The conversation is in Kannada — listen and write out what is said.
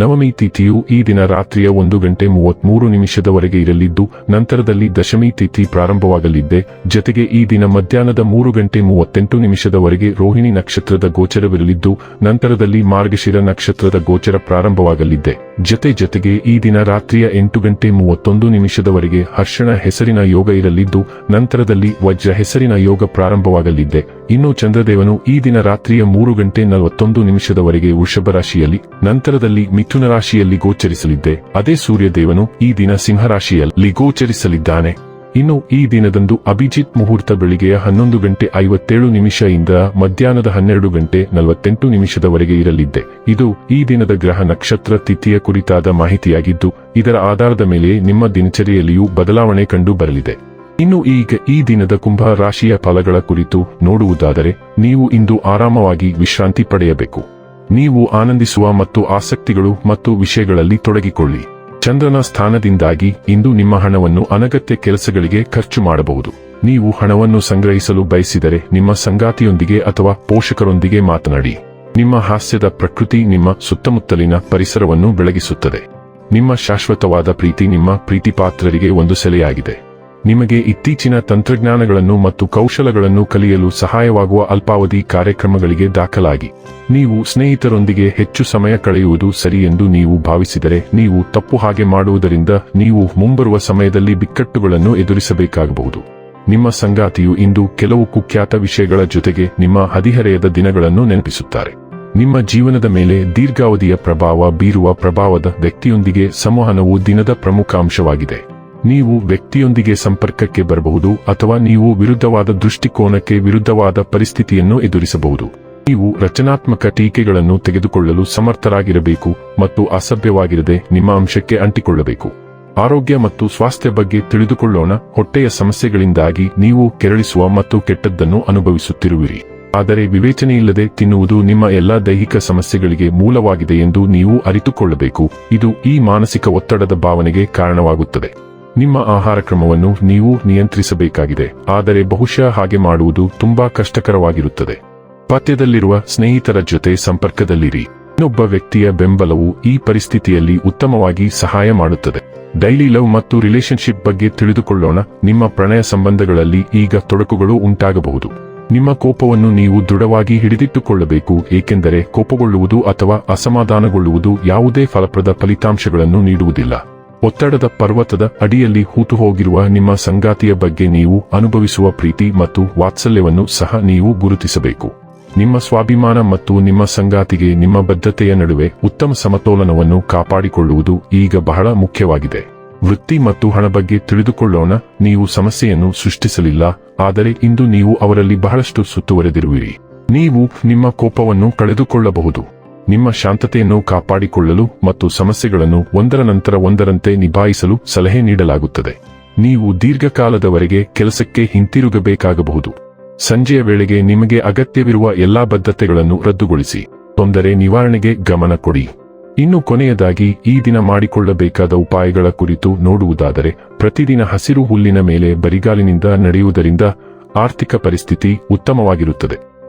ನವಮಿ ತಿಥಿಯು ಈ ದಿನ ರಾತ್ರಿಯ ಒಂದು ಗಂಟೆ ಮೂವತ್ಮೂರು ನಿಮಿಷದವರೆಗೆ ಇರಲಿದ್ದು, ನಂತರದಲ್ಲಿ ದಶಮಿ ತಿಥಿ ಪ್ರಾರಂಭವಾಗಲಿದ್ದೆ. ಜತೆಗೆ ಈ ದಿನ ಮಧ್ಯಾಹ್ನದ ಮೂರು ಗಂಟೆ ಮೂವತ್ತೆಂಟು ನಿಮಿಷದವರೆಗೆ ರೋಹಿಣಿ ನಕ್ಷತ್ರದ ಗೋಚರವಿರಲಿದ್ದು, ನಂತರದಲ್ಲಿ ಮಾರ್ಗಶಿರ ನಕ್ಷತ್ರದ ಗೋಚರ ಪ್ರಾರಂಭವಾಗಲಿದ್ದೆ. ಜತೆ ಜತೆಗೆ ಈ ದಿನ ರಾತ್ರಿಯ ಎಂಟು ಗಂಟೆ ಮೂವತ್ತೊಂದು ನಿಮಿಷದವರೆಗೆ ಹರ್ಷಣ ಹೆಸರಿನ ಯೋಗ ಇರಲಿದ್ದು, ನಂತರದಲ್ಲಿ ವಜ್ರ ಹೆಸರಿನ ಯೋಗ ಪ್ರಾರಂಭವಾಗಲಿದ್ದೆ. ಇನ್ನು ಚಂದ್ರದೇವನು ಈ ದಿನ ರಾತ್ರಿಯ ಮೂರು ಗಂಟೆ ನಲವತ್ತೊಂದು ನಿಮಿಷದವರೆಗೆ ವೃಷಭ ರಾಶಿಯಲ್ಲಿ, ನಂತರದಲ್ಲಿ ಮಿಥುನ ರಾಶಿಯಲ್ಲಿ ಗೋಚರಿಸಲಿದ್ದೆ. ಅದೇ ಸೂರ್ಯದೇವನು ಈ ದಿನ ಸಿಂಹರಾಶಿಯಲ್ಲಿ ಗೋಚರಿಸಲಿದ್ದಾನೆ. ಇನ್ನು ಈ ದಿನದಂದು ಅಭಿಜಿತ್ ಮುಹೂರ್ತ ಬೆಳಿಗ್ಗೆಯ ಹನ್ನೊಂದು ಗಂಟೆ ಐವತ್ತೇಳು ನಿಮಿಷದಿಂದ ಮಧ್ಯಾಹ್ನದ ಹನ್ನೆರಡು ಗಂಟೆ ನಲವತ್ತೆಂಟು ನಿಮಿಷದವರೆಗೆ ಇರಲಿದ್ದೆ. ಇದು ಈ ದಿನದ ಗ್ರಹ ನಕ್ಷತ್ರ ತಿಥಿಯ ಕುರಿತಾದ ಮಾಹಿತಿಯಾಗಿದ್ದು, ಇದರ ಆಧಾರದ ಮೇಲೆ ನಿಮ್ಮ ದಿನಚರಿಯಲ್ಲಿಯೂ ಬದಲಾವಣೆ ಕಂಡು ಬರಲಿದೆ ಇನ್ನು ಈಗ ಈ ದಿನದ ಕುಂಭ ರಾಶಿಯ ಫಲಗಳ ಕುರಿತು ನೋಡುವುದಾದರೆ, ನೀವು ಇಂದು ಆರಾಮವಾಗಿ ವಿಶ್ರಾಂತಿ ಪಡೆಯಬೇಕು. ನೀವು ಆನಂದಿಸುವ ಮತ್ತು ಆಸಕ್ತಿಗಳು ಮತ್ತು ವಿಷಯಗಳಲ್ಲಿ ತೊಡಗಿಕೊಳ್ಳಿ. ಚಂದ್ರನ ಸ್ಥಾನದಿಂದಾಗಿ ಇಂದು ನಿಮ್ಮ ಹಣವನ್ನು ಅನಗತ್ಯ ಕೆಲಸಗಳಿಗೆ ಖರ್ಚು ಮಾಡಬಹುದು. ನೀವು ಹಣವನ್ನು ಸಂಗ್ರಹಿಸಲು ಬಯಸಿದರೆ ನಿಮ್ಮ ಸಂಗಾತಿಯೊಂದಿಗೆ ಅಥವಾ ಪೋಷಕರೊಂದಿಗೆ ಮಾತನಾಡಿ. ನಿಮ್ಮ ಹಾಸ್ಯದ ಪ್ರಕೃತಿ ನಿಮ್ಮ ಸುತ್ತಮುತ್ತಲಿನ ಪರಿಸರವನ್ನು ಬೆಳಗಿಸುತ್ತದೆ. ನಿಮ್ಮ ಶಾಶ್ವತವಾದ ಪ್ರೀತಿ ನಿಮ್ಮ ಪ್ರೀತಿಪಾತ್ರರಿಗೆ ಒಂದು ಸೆಲೆಯಾಗಿದೆ. ನಿಮಗೆ ಇತ್ತೀಚಿನ ತಂತ್ರಜ್ಞಾನಗಳನ್ನು ಮತ್ತು ಕೌಶಲಗಳನ್ನು ಕಲಿಯಲು ಸಹಾಯವಾಗುವ ಅಲ್ಪಾವಧಿ ಕಾರ್ಯಕ್ರಮಗಳಿಗೆ ದಾಖಲಾಗಿ. ನೀವು ಸ್ನೇಹಿತರೊಂದಿಗೆ ಹೆಚ್ಚು ಸಮಯ ಕಳೆಯುವುದು ಸರಿ ಎಂದು ನೀವು ಭಾವಿಸಿದರೆ ನೀವು ತಪ್ಪು ಹಾಗೆ ಮಾಡುವುದರಿಂದ ನೀವು ಮುಂಬರುವ ಸಮಯದಲ್ಲಿ ಬಿಕ್ಕಟ್ಟುಗಳನ್ನು ಎದುರಿಸಬೇಕಾಗಬಹುದು. ನಿಮ್ಮ ಸಂಗಾತಿಯು ಇಂದು ಕೆಲವು ಕುಖ್ಯಾತ ವಿಷಯಗಳ ಜೊತೆಗೆ ನಿಮ್ಮ ಹದಿಹರೆಯದ ದಿನಗಳನ್ನು ನೆನಪಿಸುತ್ತಾರೆ. ನಿಮ್ಮ ಜೀವನದ ಮೇಲೆ ದೀರ್ಘಾವಧಿಯ ಪ್ರಭಾವ ಬೀರುವ ಪ್ರಭಾವದ ವ್ಯಕ್ತಿಯೊಂದಿಗೆ ಸಂವಹನವು ದಿನದ ಪ್ರಮುಖ ಅಂಶವಾಗಿದೆ. ನೀವು ವ್ಯಕ್ತಿಯೊಂದಿಗೆ ಸಂಪರ್ಕಕ್ಕೆ ಬರಬಹುದು ಅಥವಾ ನೀವು ವಿರುದ್ಧವಾದ ದೃಷ್ಟಿಕೋನಕ್ಕೆ ವಿರುದ್ಧವಾದ ಪರಿಸ್ಥಿತಿಯನ್ನು ಎದುರಿಸಬಹುದು. ನೀವು ರಚನಾತ್ಮಕ ಟೀಕೆಗಳನ್ನು ತೆಗೆದುಕೊಳ್ಳಲು ಸಮರ್ಥರಾಗಿರಬೇಕು ಮತ್ತು ಅಸಭ್ಯವಾಗಿರದೆ ನಿಮ್ಮ ಅಂಶಕ್ಕೆ ಅಂಟಿಕೊಳ್ಳಬೇಕು. ಆರೋಗ್ಯ ಮತ್ತು ಸ್ವಾಸ್ಥ್ಯ ಬಗ್ಗೆ ತಿಳಿದುಕೊಳ್ಳೋಣ, ಹೊಟ್ಟೆಯ ಸಮಸ್ಯೆಗಳಿಂದಾಗಿ ನೀವು ಕೆರಳಿಸುವ ಮತ್ತು ಕೆಟ್ಟದ್ದನ್ನು ಅನುಭವಿಸುತ್ತಿರುವಿರಿ. ಆದರೆ ವಿವೇಚನೆಯಿಲ್ಲದೆ ತಿನ್ನುವುದು ನಿಮ್ಮ ಎಲ್ಲಾ ದೈಹಿಕ ಸಮಸ್ಯೆಗಳಿಗೆ ಮೂಲವಾಗಿದೆ ಎಂದು ನೀವು ಅರಿತುಕೊಳ್ಳಬೇಕು. ಇದು ಈ ಮಾನಸಿಕ ಒತ್ತಡದ ಭಾವನೆಗೆ ಕಾರಣವಾಗುತ್ತದೆ. ನಿಮ್ಮ ಆಹಾರ ಕ್ರಮವನ್ನು ನೀವು ನಿಯಂತ್ರಿಸಬೇಕಾಗಿದೆ, ಆದರೆ ಬಹುಶಃ ಹಾಗೆ ಮಾಡುವುದು ತುಂಬಾ ಕಷ್ಟಕರವಾಗಿರುತ್ತದೆ. ಪಥ್ಯದಲ್ಲಿರುವ ಸ್ನೇಹಿತರ ಜೊತೆ ಸಂಪರ್ಕದಲ್ಲಿರಿ. ಇನ್ನೊಬ್ಬ ವ್ಯಕ್ತಿಯ ಬೆಂಬಲವು ಈ ಪರಿಸ್ಥಿತಿಯಲ್ಲಿ ಉತ್ತಮವಾಗಿ ಸಹಾಯ ಮಾಡುತ್ತದೆ. ಡೈಲಿ ಲವ್ ಮತ್ತು ರಿಲೇಶನ್ಶಿಪ್ ಬಗ್ಗೆ ತಿಳಿದುಕೊಳ್ಳೋಣ, ನಿಮ್ಮ ಪ್ರಣಯ ಸಂಬಂಧಗಳಲ್ಲಿ ಈಗ ತೊಡಕುಗಳು ಉಂಟಾಗಬಹುದು. ನಿಮ್ಮ ಕೋಪವನ್ನು ನೀವು ದೃಢವಾಗಿ ಹಿಡಿದಿಟ್ಟುಕೊಳ್ಳಬೇಕು, ಏಕೆಂದರೆ ಕೋಪಗೊಳ್ಳುವುದು ಅಥವಾ ಅಸಮಾಧಾನಗೊಳ್ಳುವುದು ಯಾವುದೇ ಫಲಪ್ರದ ಫಲಿತಾಂಶಗಳನ್ನು ನೀಡುವುದಿಲ್ಲ. ಒತ್ತಡದ ಪರ್ವತದ ಅಡಿಯಲ್ಲಿ ಹೂತು ಹೋಗಿರುವ ನಿಮ್ಮ ಸಂಗಾತಿಯ ಬಗ್ಗೆ ನೀವು ಅನುಭವಿಸುವ ಪ್ರೀತಿ ಮತ್ತು ವಾತ್ಸಲ್ಯವನ್ನು ಸಹ ನೀವು ಗುರುತಿಸಬೇಕು. ನಿಮ್ಮ ಸ್ವಾಭಿಮಾನ ಮತ್ತು ನಿಮ್ಮ ಸಂಗಾತಿಗೆ ನಿಮ್ಮ ಬದ್ಧತೆಯ ನಡುವೆ ಉತ್ತಮ ಸಮತೋಲನವನ್ನು ಕಾಪಾಡಿಕೊಳ್ಳುವುದು ಈಗ ಬಹಳ ಮುಖ್ಯವಾಗಿದೆ. ವೃತ್ತಿ ಮತ್ತು ಹಣ ಬಗ್ಗೆ ತಿಳಿದುಕೊಳ್ಳೋಣ, ನೀವು ಸಮಸ್ಯೆಯನ್ನು ಸೃಷ್ಟಿಸಲಿಲ್ಲ, ಆದರೆ ಇಂದು ನೀವು ಅವರಲ್ಲಿ ಬಹಳಷ್ಟು ಸುತ್ತುವರೆದಿರುವಿರಿ. ನೀವು ನಿಮ್ಮ ಕೋಪವನ್ನು ಕಳೆದುಕೊಳ್ಳಬಹುದು. ನಿಮ್ಮ ಶಾಂತತೆಯನ್ನು ಕಾಪಾಡಿಕೊಳ್ಳಲು ಮತ್ತು ಸಮಸ್ಯೆಗಳನ್ನು ಒಂದರ ನಂತರ ಒಂದರಂತೆ ನಿಭಾಯಿಸಲು ಸಲಹೆ ನೀಡಲಾಗುತ್ತದೆ. ನೀವು ದೀರ್ಘಕಾಲದವರೆಗೆ ಕೆಲಸಕ್ಕೆ ಹಿಂತಿರುಗಬೇಕಾಗಬಹುದು. ಸಂಜೆಯ ವೇಳೆಗೆ ನಿಮಗೆ ಅಗತ್ಯವಿರುವ ಎಲ್ಲಾ ಬದ್ಧತೆಗಳನ್ನು ರದ್ದುಗೊಳಿಸಿ. ತೊಂದರೆ ನಿವಾರಣೆಗೆ ಗಮನ ಕೊಡಿ. ಇನ್ನು ಕೊನೆಯದಾಗಿ, ಈ ದಿನ ಮಾಡಿಕೊಳ್ಳಬೇಕಾದ ಉಪಾಯಗಳ ಕುರಿತು ನೋಡುವುದಾದರೆ, ಪ್ರತಿದಿನ ಹಸಿರು ಹುಲ್ಲಿನ ಮೇಲೆ ಬರಿಗಾಲಿನಿಂದ ನಡೆಯುವುದರಿಂದ ಆರ್ಥಿಕ ಪರಿಸ್ಥಿತಿ ಉತ್ತಮವಾಗಿರುತ್ತದೆ.